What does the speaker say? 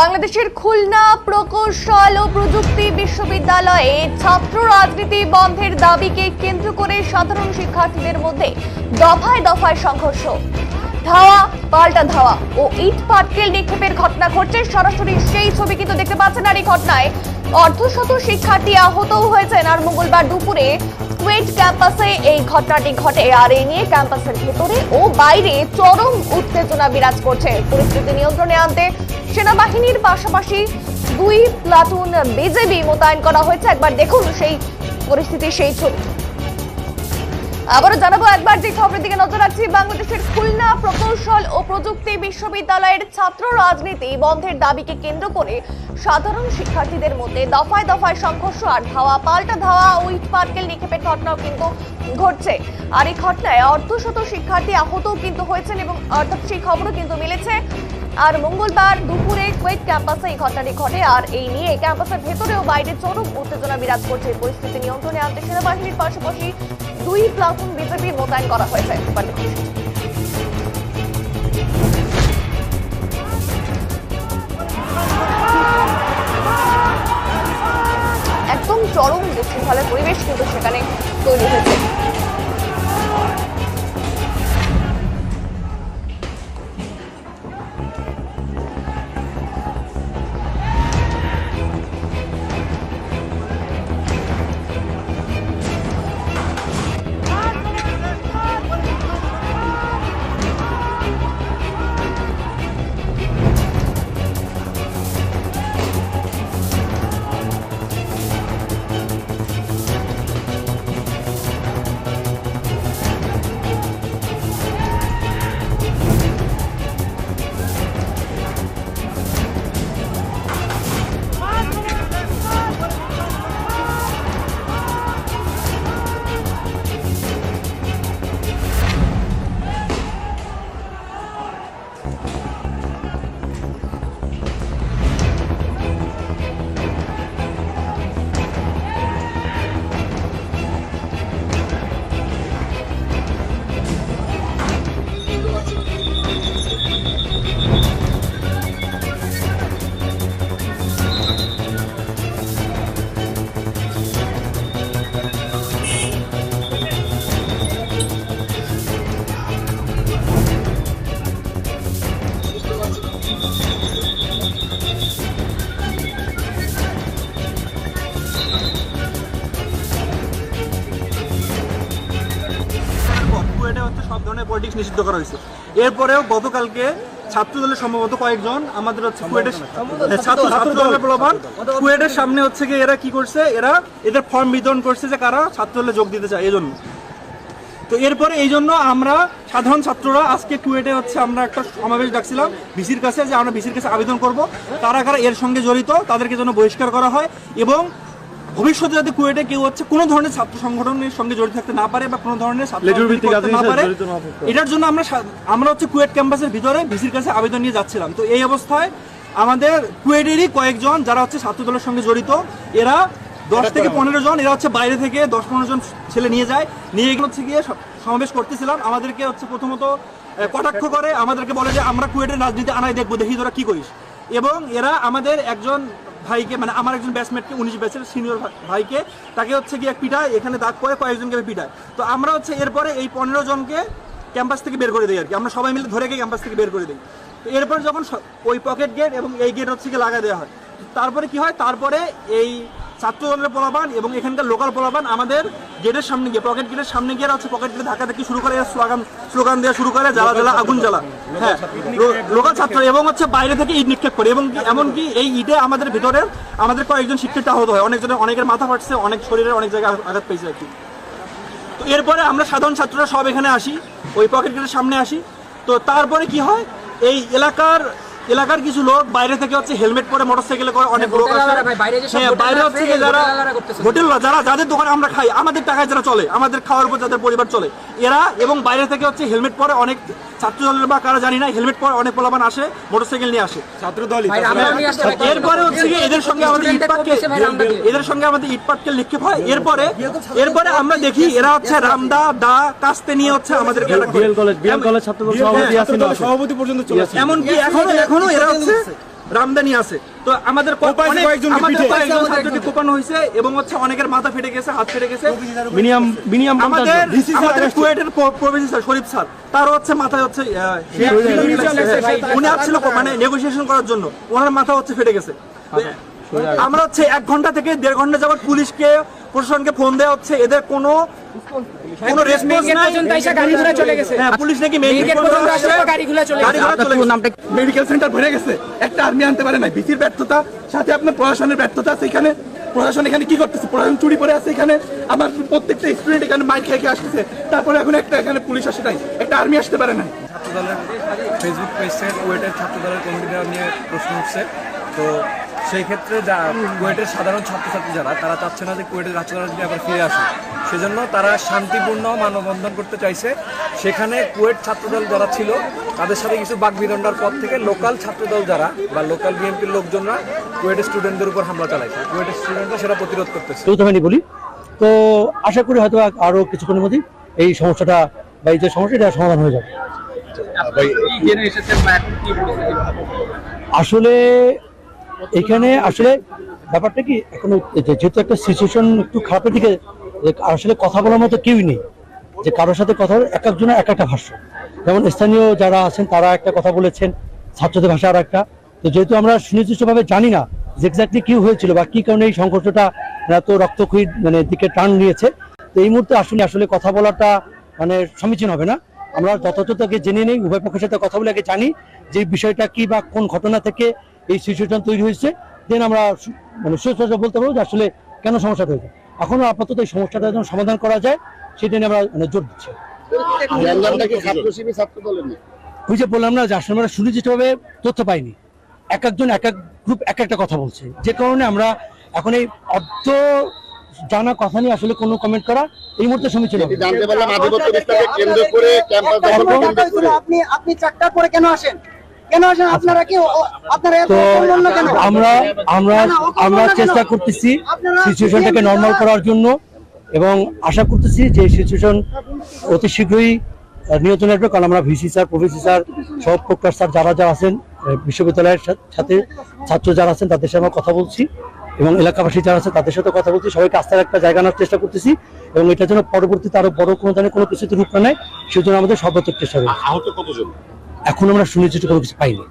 বাংলাদেশের খুলনা, প্রকৌশল ও প্রযুক্তি বিশ্ববিদ্যালয়ে ছাত্র রাজনীতি বন্ধের দাবিকে কেন্দ্র করে সাধারণ শিক্ষার্থীদের মধ্যে দফায় দফায় সংঘর্ষ। ধাওয়া, পাল্টা ধাওয়া ও ইট পাটকেল নিক্ষেপের ঘটনা ঘটছে। সরাসরি সেই ছবি কিন্তু দেখতে পাচ্ছেন আর এই ঘটনায় অর্ধশত শিক্ষার্থী আহতও হয়েছেন আর মঙ্গলবার দুপুরে কুয়েট ক্যাম্পাসে এই ঘটনাটি ঘটে। আর এই নিয়ে ক্যাম্পাসের ভেতরে ও বাইরে চরম উত্তেজনা বিরাজ করছে। পরিস্থিতি নিয়ন্ত্রণে আনতে সেনাবাহিনীর পাশাপাশি দুই প্লাটুন বিজেপি মোতায়েন করা হয়েছে। একবার দেখুন সেই পরিস্থিতির সেই ছবি। আবারও জানাব, একবার যে খবরের দিকে নজর রাখছি, বাংলাদেশের খুলনা প্রকৌশল ও প্রযুক্তি বিশ্ববিদ্যালয়ের ছাত্র রাজনীতি বন্ধের দাবিকে কেন্দ্র করে সাধারণ শিক্ষার্থীদের মধ্যে দফায় দফায় সংঘর্ষ, আর ধাওয়া, পাল্টা ধাওয়া ও ইট পাটকেল নিক্ষেপের ঘটনাও কিন্তু ঘটছে। আর এই ঘটনায় অর্ধশত শিক্ষার্থী আহতও কিন্তু হয়েছেন এবং অর্থাৎ সেই খবরও কিন্তু মিলেছে। আর মঙ্গলবার দুপুরে কুয়েট ক্যাম্পাসে এই ঘটনাটি ঘটে, আর এই নিয়ে ক্যাম্পাসের ভেতরে ও বাইরে চরম উত্তেজনা বিরাজ করছে পরিস্থিতি নিয়ন্ত্রণে আনতে সেনাবাহিনীর পাশাপাশি দুই প্লাটুন বিজেপি মোতায়েন করা হয়েছে। একদম চরম বিশৃঙ্খলার পরিবেশ কিন্তু সেখানে তৈরি হয়েছে পলিটিক্স নিষিদ্ধ করা হয়েছে। এরপরেও গতকালকে ছাত্র দলের সম্ভবত কয়েকজন আমাদের হচ্ছে কুয়েটের হ্যাঁ, ছাত্র ছাত্র প্রলোভন কুয়েটের সামনে হচ্ছে কি এরা কি করছে? এরা এদের ফর্ম বিতরণ করছে যে কারা ছাত্র দলে যোগ দিতে চায় এই জন্য তো এরপরে এই জন্য আমরা সাধারণ ছাত্ররা আজকে কুয়েটে হচ্ছে আমরা একটা সমাবেশ ডাকছিলাম ভিসির কাছে যে আমরা ভিসির কাছে আবেদন করব। কারা কারা এর সঙ্গে জড়িত তাদেরকে যেন বহিষ্কার করা হয় এবং ভবিষ্যতে যাতে কুয়েটে কেউ হচ্ছে কোনো ধরনের ছাত্র সংগঠনের সঙ্গে জড়িত থাকতে না পারে বা কোনো ধরনের ছাত্র না পারে। এটার জন্য আমরা আমরা হচ্ছে কুয়েট ক্যাম্পাসের ভিতরে ভিসির কাছে আবেদন নিয়ে যাচ্ছিলাম। তো এই অবস্থায় আমাদের কুয়েটেরই কয়েকজন যারা হচ্ছে ছাত্র দলের সঙ্গে জড়িত এরা দশ থেকে পনেরো জন এরা হচ্ছে বাইরে থেকে দশ পনেরো জন ছেলে নিয়ে যায়। নিয়ে গিয়ে হচ্ছে গিয়ে সমাবেশ করতেছিলাম। আমাদেরকে হচ্ছে প্রথমত কটাক্ষ করে আমাদেরকে বলে যে আমরা কুয়েটের রাজনীতি আনাই দেখব দেখি তোরা কি করিস। এবং এরা আমাদের একজন ভাইকে মানে আমার একজন ব্যাচমেটকে উনিশ ব্যাচের সিনিয়র ভাইকে, তাকে হচ্ছে গিয়ে পিটায়, এখানে দাগ করে কয়েকজনকে পিটায় তো আমরা হচ্ছে এরপরে এই পনেরো জনকে ক্যাম্পাস থেকে বের করে দিই আর কি। আমরা সবাই মিলে ধরে গিয়ে ক্যাম্পাস থেকে বের করে দিই। তো এরপরে যখন ওই পকেট গেট এবং এই গেট হচ্ছে গিয়ে লাগা দেওয়া হয়। তারপরে কি হয়? তারপরে এই ছাত্র দলের পোলাবান এবং এখানকার লোকাল পোলাবান আমাদের গেটের সামনে গিয়ে পকেট গেটের সামনে গিয়ে হচ্ছে পকেট গেটে ধাক্কা দেখি শুরু করে স্লোগান স্লোগান দেওয়া শুরু করে জ্বালা জ্বালা আগুন জ্বালা। হ্যাঁ লোকাল ছাত্র এবং হচ্ছে বাইরে থেকে ইট নিক্ষেপ করে এবং এমনকি এই ইটে আমাদের ভিতরের আমাদের কয়েকজন শিক্ষিত আহত হয় অনেকজনের অনেকের মাথা ফাটছে অনেক শরীরের অনেক জায়গায় আঘাত পেয়েছে আর কি। তো এরপরে আমরা সাধারণ ছাত্ররা সব এখানে আসি ওই পকেট গেটের সামনে আসি। তো তারপরে কি হয় এই এলাকার এলাকার কিছু লোক বাইরে থেকে হচ্ছে হেলমেট পরে মোটরসাইকেলে করে অনেক লোক আছে বাইরে হ্যাঁ, বাইরে হচ্ছে আছে, যারা হোটেল যারা যাদের দোকানে আমরা খাই আমাদের টাকায় যারা চলে আমাদের খাওয়ার উপর যাদের পরিবার চলে এরা এবং বাইরে থেকে হচ্ছে হেলমেট পরে অনেক ছাত্র দলের বা কারা জানি না হেলমেট পরে অনেক পোলাপান আসে মোটরসাইকেল নিয়ে আসে। ছাত্র দলই ভাই, আমরা নিয়ে আসতে পারি। এরপরে হচ্ছে এদের সঙ্গে আমাদের ইট স্টুডেন্টদের পাটকেল করতেছে ভাই, আমরা দিয়ে। এদের সঙ্গে আমাদের ইটপাটকেল নিক্ষেপ হয়। এরপরে এরপরে আমরা দেখি এরা হচ্ছে রামদা দা কাস্তে নিয়ে হচ্ছে হ্যাঁ, চলে এমনকি এখনও এখনও এরা হচ্ছে রামদানি আছে। তো আমাদের। কোপানো হয়েছে এবং হচ্ছে অনেকের মাথা ফেটে গেছে হাত ফেটে গেছে। মিনিমাম মিনিমাম আমাদের কুয়েটের শরীফ স্যার। তার হচ্ছে মাথায় হচ্ছে উনি আসছিল মানে নেগোসিয়েশন করার জন্য। ওনার মাথা হচ্ছে ফেটে গেছে। আমরা হচ্ছে এক ঘণ্টা থেকে দেড় ঘণ্টা যাবত পুলিশকে প্রশাসনকে ফোন দেওয়া হচ্ছে এদের কোনো কোনো রেসপন্স নাই। গাড়িগুলো চলে গেছে। হ্যাঁ পুলিশ নাকি মেইন মেইন গেট পর্যন্ত আসলে গাড়িগুলো চলে গেছে। গাড়িগুলো মেডিকেল সেন্টার ভরে গেছে। একটা আর্মি আনতে পারে না ভিসির ব্যর্থতা সাথে আপনার প্রশাসনের ব্যর্থতা আছে এখানে। প্রশাসন এখানে কি করতেছে? প্রশাসন চুরি করে আছে এখানে। আমার প্রত্যেকটা স্টুডেন্ট এখানে মাইক খেয়ে খেয়ে আসতেছে। তারপরে এখন একটা এখানে পুলিশ আসে নাই। একটা আর্মি আসতে পারে না ছাত্রদলের ফেসবুক পেজে কুয়েটের ছাত্রদলের কমিটি নিয়ে প্রশ্ন উঠছে। তো সেই ক্ষেত্রে যা কুয়েটের সাধারণ ছাত্রছাত্রী যারা তারা চাচ্ছে না যে কুয়েটের ছাত্ররা যদি আবার ফিরে আসে সেজন্য তারা শান্তিপূর্ণ মানববন্ধন করতে চাইছে। সেখানে কুয়েট ছাত্রদল যারা ছিল তাদের সাথে কিছু বাকবিদণ্ডার পর থেকে লোকাল ছাত্রদল যারা বা লোকাল বিএনপির লোকজনরা কুয়েটের স্টুডেন্টদের উপর হামলা চালাইছে। কুয়েটের স্টুডেন্টরা সেটা প্রতিরোধ করতেছে। যৌথবাহিনী বলি। তো আশা করি হয়তো আরও কিছুক্ষণের মধ্যেই এই সমস্যাটা বা এই যে সমস্যা এটা সমাধান হয়ে যাবে। আসলে এখানে আসলে ব্যাপারটা কি এখন যেহেতু একটা সিচুয়েশন একটু খারাপের দিকে আসলে কথা বলার মতো কেউই নেই। যে কারোর সাথে কথা এক একজনের এক একটা ভাষ্য। যেমন স্থানীয় যারা আছেন তারা একটা কথা বলেছেন ছাত্রদের ভাষা আর একটা। তো যেহেতু আমরা সুনির্দিষ্টভাবে জানি না যে এক্স্যাক্টলি কি হয়েছিল বা কি কারণে এই সংঘর্ষটা এত রক্তক্ষয়ী মানে দিকে টান নিয়েছে তো এই মুহূর্তে আসলে আসলে কথা বলাটা মানে সমীচীন হবে না। আমরা যথাযথ আগে জেনে নেই উভয় পক্ষের সাথে কথা বলে আগে জানি যে বিষয়টা কি বা কোন ঘটনা থেকে এই সিচুয়েশন তৈরি হয়েছে দেন আমরা মানে সুস্পষ্ট বলতে পারব যে আসলে কেন সমস্যাটা হয়েছে। এখনও আপাতত এই সমস্যাটা যেন সমাধান করা যায় সেটা নিয়ে আমরা মানে জোর দিচ্ছি। ওই যে বললাম না যে আসলে আমরা সুনির্দিষ্টভাবে তথ্য পাইনি। এক একজন এক এক গ্রুপ এক একটা কথা বলছে। যে কারণে আমরা এখন এই অর্ধ জানা কথা নিয়ে আসলে কোনো কমেন্ট করা এই মুহূর্তে সমীচীন না। জানতে পারলাম আধিপত্য বিস্তারকে কেন্দ্র করে ক্যাম্পাস দখল এখন- কেন্দ্র করে আপনি আপনি চারটার পরে কেন আসেন? কেন আসেন? আপনারা কি ও- ও- আপনারা এত তো কেন? আমরা চেষ্টা করতেছি সিচুয়েশনটাকে নর্মাল করার জন্য এবং আশা করতেছি যে সিচুয়েশন অতি শীঘ্রই নিয়ন্ত্রণে আসবে কারণ আমরা ভিসি স্যার প্রফেসর স্যার সব প্রকার স্যার যারা যারা আছেন বিশ্ববিদ্যালয়ের সাথে ছাত্র যারা আছেন তাদের সাথে আমরা কথা বলছি এবং এলাকাবাসী যারা আছে তাদের সাথে কথা বলছি। সবাইকে আস্থার একটা জায়গা আনার চেষ্টা করতেছি এবং এটা যেন পরবর্তীতে আরও বড় কোনো ধরনের কোনো কিছুতে রূপ না নেয় সেজন্য আমাদের সর্বোচ্চ চেষ্টা রয়েছে। আহত কতজন? এখন আমরা সুনিশ্চিত কোনো কিছু পাইনি।